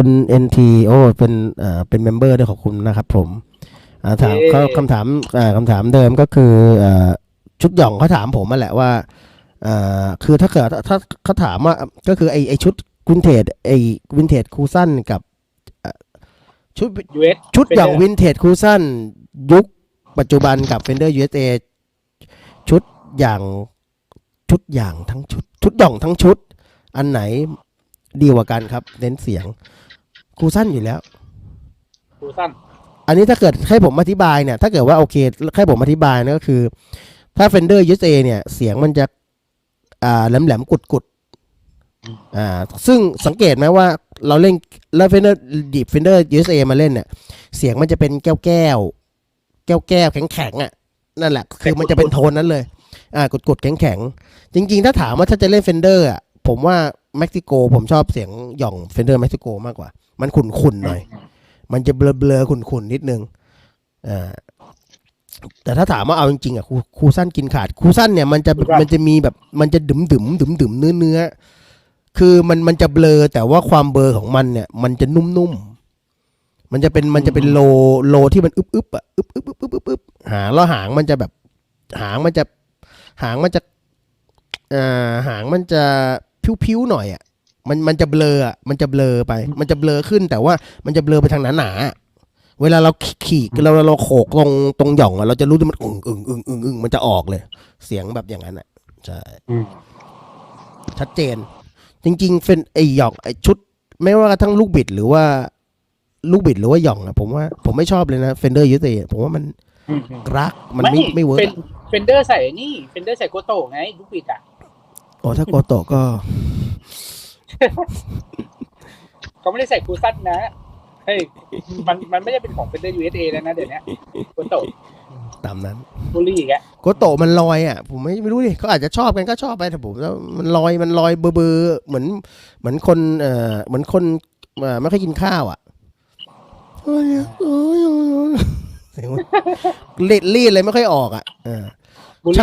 คุณ NT โอ้เป็นเอ่อเป็นเมมเบอร์ด้วยขอบคุณนะครับผมอ่าถามเย้ เขาคำถามอ่าคำถามเดิมก็คือเอ่อชุดหย่องเขาถามผมมาแหละว่าเอ่อคือถ้าเกิดถ้าเขาถามว่าก็คือไอไอชุดวินเทจไอวินเทจคูซันกับเอ่อชุด US ชุดหย่อง Fender วินเทจคูซันยุคปัจจุบันกับ Fender USA ชุดอย่างชุดอย่างทั้งชุด ชุดหย่องทั้งชุด อันไหนดีกว่ากันครับ เน้นเสียง คูซันอยู่แล้วคูสั้น อันนี้ถ้าเกิดให้ผมอธิบายเนี่ย ถ้าเกิดว่าโอเคให้ผมอธิบายนะก็คือ ถ้า Fender USA เนี่ย เสียงมันจะ อ่าแหลมแหลมๆกุดกุดๆอ่า ซึ่งสังเกตไหมว่าเราเล่นแล้ว Fender ดี Fender USA มาเล่นเนี่ย เสียงมันจะเป็นแก้วแก้วแก้วแก้วแข็งแข็งๆอะนั่นแหละ คือมันจะเป็นโทนนั้นเลย อ่ากดกดๆแข็งแข็งๆจริง ๆ ถ้าถามว่าถ้าจะเล่น Fender อะผมว่า เม็กซิโก ผมชอบเสียงหย่อง Fender เม็กซิโกมากกว่า มันขุ่นขุนๆหน่อย มันจะเบลอเบลอๆขุ่นขุนๆนิดนึงอ่าแต่ถ้าถามว่าเอาจริงๆอะครูครูสั้นกินขาดครูสั้นเนี่ยมันจะมันจะมีแบบมันจะดึมดึมดึมดึมๆเนื้อเนื้อๆคือมันมันจะเบลอแต่ว่าความเบลอของมันเนี่ย มันจะนุ่มๆมันจะเป็นมันจะเป็นโลโลที่มันอึบอึบอะอึบอึบอึบอึบอึบอึบหางแล้วหางมันจะแบบ หางมันจะ หางมันจะอ่าหางมันจะ พิ้วๆหน่อยอะมันมันจะเบลออะมันจะเบลอไป มันจะเบลอขึ้นแต่ว่ามันจะเบลอไปทางหนาๆอะเวลาเราขี่เราเราโขกตรงตรงหย่องอะเราจะรู้ว่ามันอึ้งอึ้งอึ้งอึ้งอึ้งมันจะออกเลย เสียงแบบอย่างนั้นอะใช่ชัดเจน จริง ๆเฟนไอหย่องไอชุด ไม่ว่ากระทั่งลูกบิดหรือว่า ลูกบิดหรือว่าหย่องอะผมว่าผมไม่ชอบเลยนะเฟนเดอร์ยูเซผมว่ามันรักมันไม่ไม่เวิร์กเป็นเฟนเดอร์ใส่นี่เฟนเดอร์ใส่โกโตะไง ลูกบิดอะ โอ้ถ้าโกโตะก็ เขาไม่ได้ใส่คูสั้นนะเฮ้ยมันมันไม่ได้เป็นของเฟนเดอร์ USA แล้วนะเดี๋ยวนี้โกโตะตามนั้นบุรีอีกอะโกโตะมันลอยอะ ผมไม่ไม่รู้ดิเขาอาจจะชอบกันก็ชอบไปแต่ผมแล้วมันลอยมันลอยเบอร์เบอร์เหมือน เหมือนคนเอ่อเหมือนคนเอ่อไม่ค่อยกินข้าวอะโอ้ยโอ้ยโอ้ยโอ้ยเสียงมันรีดรีดเลยไม่ค่อยออกอะเออ บุรี